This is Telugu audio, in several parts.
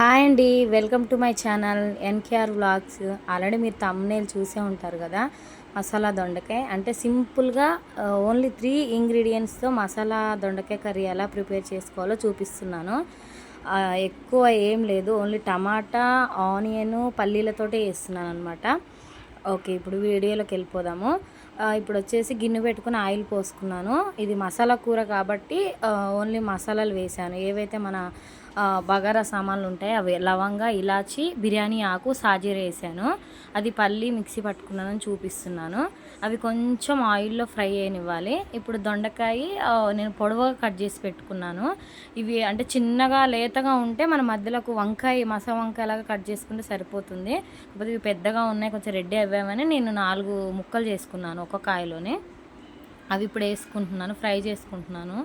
హాయ్ అండి welcome to my channel NKR vlogs. Already మీరు తమ్నేల్ చూసే ఉంటారు కదా మసాలా దొండకాయ. అంటే సింపుల్గా ఓన్లీ త్రీ ఇంగ్రీడియంట్స్తో మసాలా దొండకాయ కర్రీ ఎలా ప్రిపేర్ చేసుకోవాలో చూపిస్తున్నాను. ఎక్కువ ఏం లేదు ఓన్లీ టమాటా ఆనియన్ పల్లీలతోటే వేస్తున్నాను అనమాట ఓకే ఇప్పుడు వీడియోలోకి వెళ్ళిపోదాము. ఇప్పుడు వచ్చేసి గిన్నె పెట్టుకుని ఆయిల్ పోసుకున్నాను. ఇది మసాలా కూర కాబట్టి ఓన్లీ మసాలాలు వేసాను. ఏవైతే మన బగారా సామాన్లు ఉంటాయి. అవి లవంగ ఇలాచి బిర్యానీ ఆకు సాజీర వేసాను. అది పల్లి మిక్సీ పట్టుకున్నానని చూపిస్తున్నాను. అవి కొంచెం ఆయిల్లో ఫ్రై అయినివ్వాలి. ఇప్పుడు దొండకాయ నేను పొడవుగా కట్ చేసి పెట్టుకున్నాను. ఇవి అంటే చిన్నగా లేతగా ఉంటే మన మధ్యలోకి వంకాయ మసా వంకాయ లాగా కట్ చేసుకుంటే సరిపోతుంది. కాకపోతే ఇవి పెద్దగా ఉన్నాయి కొంచెం రెడ్డి అవ్వామని నేను నాలుగు ముక్కలు చేసుకున్నాను ఒక కాయలోనే. అవి ఇప్పుడు వేసుకుంటున్నాను ఫ్రై చేసుకుంటున్నాను.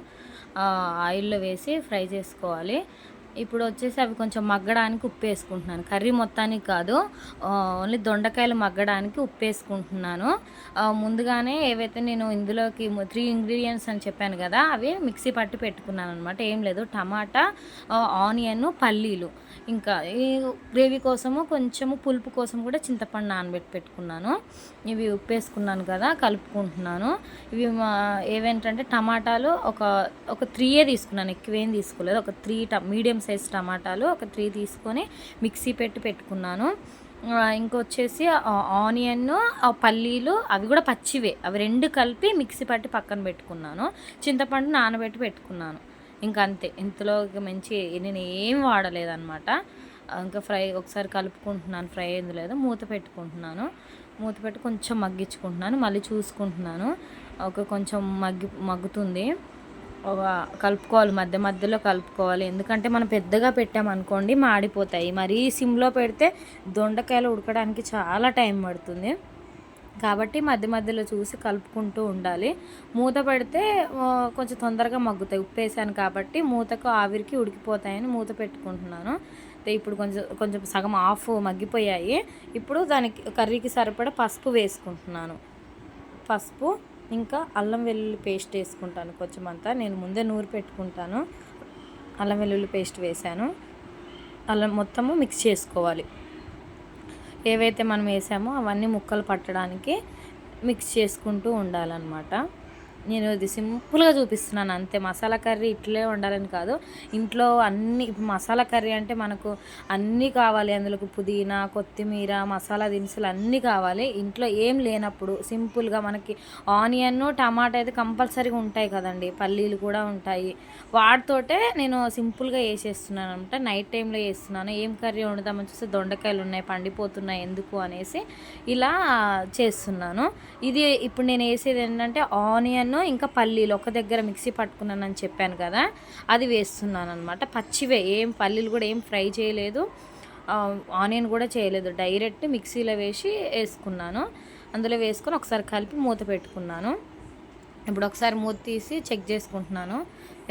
ఆయిల్లో వేసి ఫ్రై చేసుకోవాలి. ఇప్పుడు వచ్చేసి అవి కొంచెం మగ్గడానికి ఉప్పు వేసుకుంటున్నాను కర్రీ మొత్తానికి కాదు ఓన్లీ దొండకాయలు మగ్గడానికి ఉప్పు వేసుకుంటున్నాను ముందుగానే ఏవైతే నేను ఇందులోకి త్రీ ఇంగ్రీడియంట్స్ అని చెప్పాను కదా అవి మిక్సీ పట్టి పెట్టుకున్నాను అనమాట ఏం లేదు టమాటా ఆనియన్ పల్లీలు. ఇంకా ఈ గ్రేవీ కోసము కొంచెము పులుపు కోసం కూడా చింతపండు నానబెట్టి పెట్టుకున్నాను. ఇవి ఉప్పు వేసుకున్నాను కదా కలుపుకుంటున్నాను. ఇవి మా ఏవేంటంటే టమాటాలు ఒక ఒక త్రీయే తీసుకున్నాను ఎక్కువ ఏం తీసుకోలేదు. ఒక త్రీ ట మీడియం సైజ్ టమాటాలు ఒక త్రీ తీసుకొని మిక్సీ పెట్టి పెట్టుకున్నాను. ఇంకొచ్చేసి ఆనియన్ పల్లీలు అవి కూడా పచ్చివే. అవి రెండు కలిపి మిక్సీ పట్టి పక్కన పెట్టుకున్నాను. చింతపండు నానబెట్టి పెట్టుకున్నాను. ఇంకా అంతే. ఇంతలో మంచి నేను ఏం వాడలేదనమాట ఇంకా ఫ్రై ఒకసారి కలుపుకుంటున్నాను. ఫ్రై అయింది లేదు మూత పెట్టుకుంటున్నాను. మూత పెట్టి కొంచెం మగ్గించుకుంటున్నాను. మళ్ళీ చూసుకుంటున్నాను. ఒక కొంచెం మగ్గి మగ్గుతుంది. ఒక కలుపుకోవాలి. మధ్య మధ్యలో కలుపుకోవాలి. ఎందుకంటే మనం పెద్దగా పెట్టామనుకోండి మాడిపోతాయి. మరీ సిమ్లో పెడితే దొండకాయలు ఉడకడానికి చాలా టైం పడుతుంది. కాబట్టి మధ్య మధ్యలో చూసి కలుపుకుంటూ ఉండాలి. మూత పెడితే కొంచెం తొందరగా మగ్గుతాయి. ఉప్పు వేసాను కాబట్టి మూతకు ఆవిరికి ఉడికిపోతాయని మూత పెట్టుకుంటున్నాను. ఇప్పుడు కొంచెం కొంచెం సగం ఆఫ్ మగ్గిపోయాయి. ఇప్పుడు దానికి కర్రీకి సరిపడా పసుపు వేసుకుంటున్నాను. పసుపు ఇంకా అల్లం వెల్లుల్లి పేస్ట్ వేసుకుంటాను కొంచెం అంతా నేను ముందే నూరు పెట్టుకుంటాను. అల్లం వెల్లుల్లి పేస్ట్ వేసాను అల్లం మొత్తము మిక్స్ చేసుకోవాలి. ఏవైతే మనం వేసామో అవన్నీ ముక్కలు పట్టడానికి మిక్స్ చేసుకుంటూ ఉండాలన్నమాట. నేను ఇది సింపుల్గా చూపిస్తున్నాను అంతే. మసాలా కర్రీ ఇట్లే ఉండాలని కాదు. ఇంట్లో అన్ని మసాలా కర్రీ అంటే మనకు అన్నీ కావాలి. అందులోకి పుదీనా కొత్తిమీర మసాలా దినుసులు అన్నీ కావాలి. ఇంట్లో ఏం లేనప్పుడు సింపుల్గా మనకి ఆనియన్ టమాటా అయితే కంపల్సరీగా ఉంటాయి కదండి. పల్లీలు కూడా ఉంటాయి. వాటితోటే నేను సింపుల్గా వేసేస్తున్నాను అనమాట. నైట్ టైంలో వేస్తున్నాను ఏం కర్రీ వండుదామని చూస్తే దొండకాయలు ఉన్నాయి పండిపోతున్నాయి ఎందుకు అనేసి ఇలా చేస్తున్నాను. ఇది ఇప్పుడు నేను వేసేది ఏంటంటే ఆనియన్ ఇంకా పల్లీలు ఒక దగ్గర మిక్సీ పట్టుకున్నానని చెప్పాను కదా అది వేస్తున్నాను అనమాట పచ్చివే ఏం పల్లీలు కూడా ఏం ఫ్రై చేయలేదు. ఆనియన్ కూడా చేయలేదు డైరెక్ట్ మిక్సీలో వేసి వేసుకున్నాను. అందులో వేసుకొని ఒకసారి కలిపి మూత పెట్టుకున్నాను. ఇప్పుడు ఒకసారి మూత తీసి చెక్ చేసుకుంటున్నాను.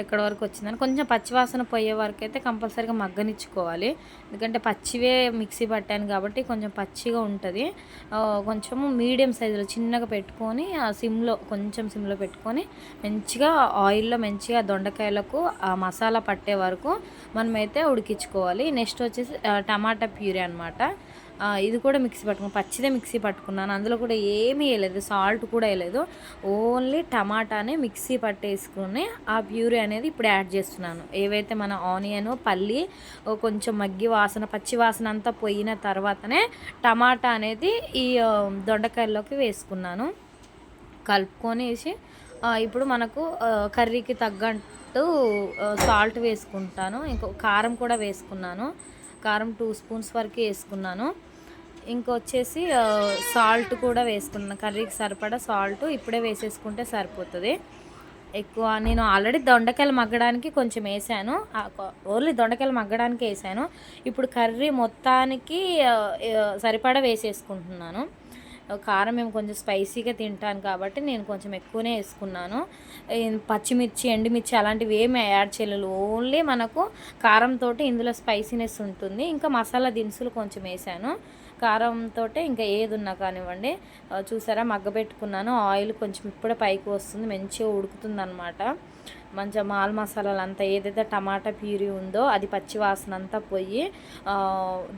ఎక్కడ వరకు వచ్చిందని. కొంచెం పచ్చివాసన పోయే వరకు అయితే కంపల్సరీగా మగ్గనిచ్చుకోవాలి. ఎందుకంటే పచ్చివే మిక్సీ పట్టాను కాబట్టి కొంచెం పచ్చిగా ఉంటుంది. కొంచెము మీడియం సైజులో చిన్నగా పెట్టుకొని ఆ సిమ్లో కొంచెం సిమ్లో పెట్టుకొని మంచిగా ఆయిల్లో మంచిగా దొండకాయలకు ఆ మసాలా పట్టే వరకు మనమైతే ఉడికించుకోవాలి. నెక్స్ట్ వచ్చేసి టమాటా ప్యూరీ అనమాట ఇది కూడా మిక్సీ పట్టుకున్నాను పచ్చిదే మిక్సీ పట్టుకున్నాను. అందులో కూడా ఏమీ వేయలేదు సాల్ట్ కూడా వేయలేదు. ఓన్లీ టమాటానే మిక్సీ పట్టేసుకుని ఆ ప్యూరీ అనేది ఇప్పుడు యాడ్ చేస్తున్నాను. ఏవైతే మన ఆనియన్ పల్లి కొంచెం మగ్గి వాసన పచ్చి వాసన అంతా పోయిన తర్వాతనే టమాటా అనేది ఈ దొండకాయల్లోకి వేసుకున్నాను. కలుపుకొనేసి ఇప్పుడు మనకు కర్రీకి తగ్గట్టు సాల్ట్ వేసుకుంటాను. ఇంకో కారం కూడా వేసుకున్నాను. కారం టూ స్పూన్స్ వరకు వేసుకున్నాను. ఇంకొచ్చేసి సాల్ట్ కూడా వేసుకున్నాను కర్రీకి సరిపడా సాల్ట్ ఇప్పుడే వేసేసుకుంటే సరిపోతుంది. ఎక్కువ నేను ఆల్రెడీ దొండకాయలు మగ్గడానికి కొంచెం వేసాను. ఓన్లీ దొండకాయలు మగ్గడానికి వేసాను. ఇప్పుడు కర్రీ మొత్తానికి సరిపడా వేసేసుకుంటున్నాను. కారం మేము కొంచెం స్పైసీగా తింటాను కాబట్టి నేను కొంచెం ఎక్కువనే వేసుకున్నాను. పచ్చిమిర్చి ఎండుమిర్చి అలాంటివి ఏమి యాడ్ చేయలేదు. ఓన్లీ మనకు కారంతో ఇందులో స్పైసీనెస్ ఉంటుంది. ఇంకా మసాలా దినుసులు కొంచెం వేసాను. కారంతో ఇంకా ఏది ఉన్నా కానివ్వండి చూసారా మగ్గబెట్టుకున్నాను ఆయిల్ కొంచెం ఇప్పుడే పైకి వస్తుంది. మంచిగా ఉడుకుతుంది అనమాట మంచిగా మాల్ మసాలాలు అంతా ఏదైతే టమాటా ప్యూరీ ఉందో అది పచ్చి వాసన అంతా పోయి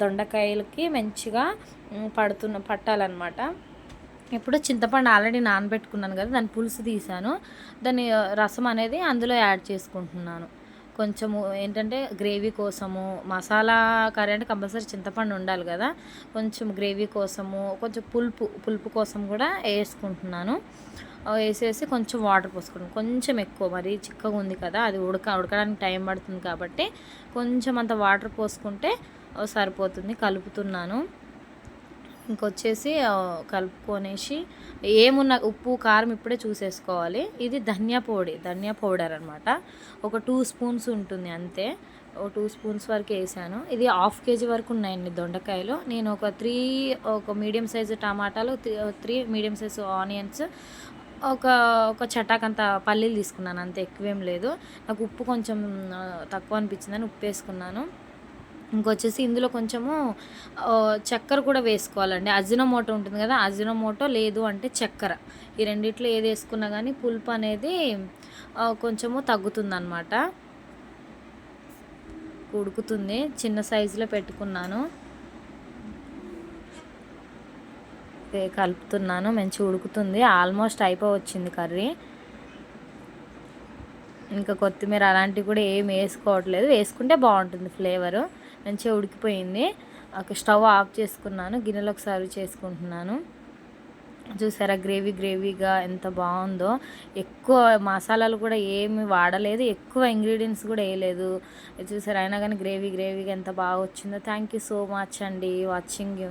దొండకాయలకి మంచిగా పడుతున్న పట్టాలన్నమాట. ఇప్పుడు చింతపండు ఆల్రెడీ నానబెట్టుకున్నాను కదా దాని పులుసు తీసాను. దాని రసం అనేది అందులో యాడ్ చేసుకుంటున్నాను. కొంచెము ఏంటంటే గ్రేవీ కోసము మసాలా కర్రీ అంటే కంపల్సరీ చింతపండు ఉండాలి కదా. కొంచెం గ్రేవీ కోసము కొంచెం పులుపు పులుపు కోసం కూడా వేసుకుంటున్నాను. వేసేసి కొంచెం వాటర్ పోసుకుంటాను కొంచెం ఎక్కువ మరి చిక్కగా ఉంది కదా అది ఉడక ఉడకడానికి టైం పడుతుంది కాబట్టి కొంచెం అంత వాటర్ పోసుకుంటే సరిపోతుంది. కలుపుతున్నాను. ఇంకొచ్చేసి కలుపుకొనేసి ఏమున్న ఉప్పు కారం ఇప్పుడే చూసేసుకోవాలి. ఇది ధనియా పొడి ధనియా పౌడర్ అనమాట ఒక టూ స్పూన్స్ ఉంటుంది అంతే. ఒక టూ స్పూన్స్ వరకు వేసాను. ఇది హాఫ్ కేజీ వరకు ఉన్నాయండి దొండకాయలు. నేను ఒక త్రీ ఒక మీడియం సైజు టమాటాలు త్రీ మీడియం సైజు ఆనియన్స్ ఒక ఒక చటాకంత పల్లీలు తీసుకున్నాను అంత. ఎక్కువేం లేదు. నాకు ఉప్పు కొంచెం తక్కువ అనిపించిందని ఉప్పు వేసుకున్నాను ఇంకొచ్చేసి ఇందులో కొంచెము చక్కెర కూడా వేసుకోవాలండి. అజినోమోటో ఉంటుంది కదా అజినోమోటో లేదు అంటే చక్కెర. ఈ రెండిట్లో ఏది వేసుకున్నా కానీ పులుపు అనేది కొంచెము తగ్గుతుందన్నమాట. ఉడుకుతుంది. చిన్న సైజులో పెట్టుకున్నాను. కలుపుతున్నాను. మంచి ఉడుకుతుంది. ఆల్మోస్ట్ అయిపోవచ్చింది కర్రీ. ఇంకా కొత్తిమీర అలాంటివి కూడా ఏం వేసుకోవట్లేదు. వేసుకుంటే బాగుంటుంది ఫ్లేవరు. మంచిగా ఉడికిపోయింది. ఒక స్టవ్ ఆఫ్ చేసుకున్నాను. గిన్నెలోకి సర్వ్ చేసుకుంటున్నాను. చూసారా గ్రేవీ గ్రేవీగా ఎంత బాగుందో. ఎక్కువ మసాలాలు కూడా ఏమి వాడలేదు. ఎక్కువ ఇంగ్రీడియంట్స్ కూడా వేయలేదు. చూసారా అయినా కానీ గ్రేవీ గ్రేవీగా ఎంత బాగా వచ్చిందో. థ్యాంక్ యూ సో మచ్ అండి. Watching you